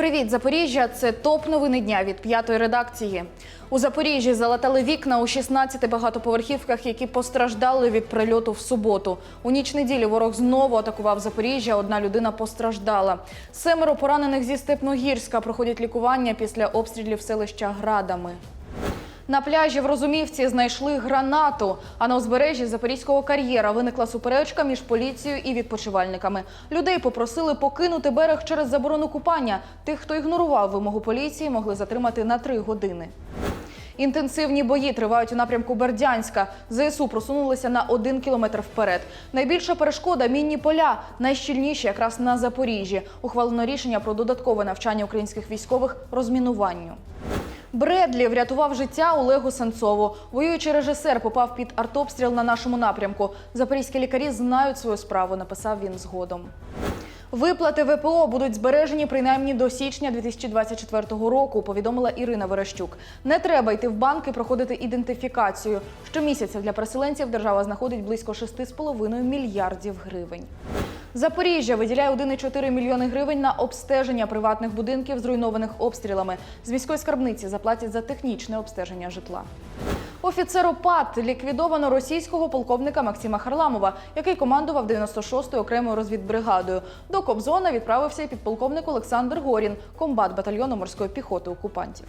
Привіт, Запоріжжя! Це топ новини дня від п'ятої редакції. У Запоріжжі залатали вікна у 16 багатоповерхівках, які постраждали від прильоту в суботу. У ніч неділі ворог знову атакував Запоріжжя. Одна людина постраждала. Семеро поранених зі Степногірська проходять лікування після обстрілів селища градами. На пляжі в Розумівці знайшли гранату. А на узбережжі Запорізького кар'єра виникла суперечка між поліцією і відпочивальниками. Людей попросили покинути берег через заборону купання. Тих, хто ігнорував вимогу поліції, могли затримати на три години. Інтенсивні бої тривають у напрямку Бердянська. ЗСУ просунулися на один кілометр вперед. Найбільша перешкода мінні поля, найщільніші якраз на Запоріжжі. Ухвалено рішення про додаткове навчання українських військових розмінуванню. Бредлі врятував життя Олегу Сенцову. Воюючий режисер попав під артобстріл на нашому напрямку. Запорізькі лікарі знають свою справу, написав він згодом. Виплати ВПО будуть збережені принаймні до січня 2024 року, повідомила Ірина Верещук. Не треба йти в банк і проходити ідентифікацію. Щомісяця для переселенців держава знаходить близько 6,5 мільярдів гривень. Запоріжжя виділяє 1,4 мільйони гривень на обстеження приватних будинків, зруйнованих обстрілами. З міської скарбниці заплатять за технічне обстеження житла. Офіцеру ПАТ ліквідовано російського полковника Максима Харламова, який командував 96-ю окремою розвідбригадою. До Кобзона відправився і підполковник Олександр Горін, комбат батальйону морської піхоти окупантів.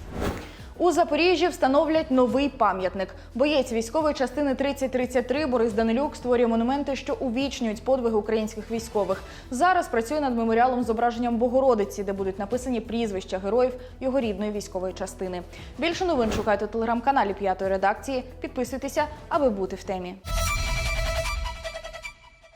У Запоріжжі встановлять новий пам'ятник. Боєць військової частини 3033 Борис Данилюк створює монументи, що увічнюють подвиги українських військових. Зараз працює над меморіалом зображенням Богородиці, де будуть написані прізвища героїв його рідної військової частини. Більше новин шукайте у телеграм-каналі п'ятої редакції. Підписуйтеся, аби бути в темі.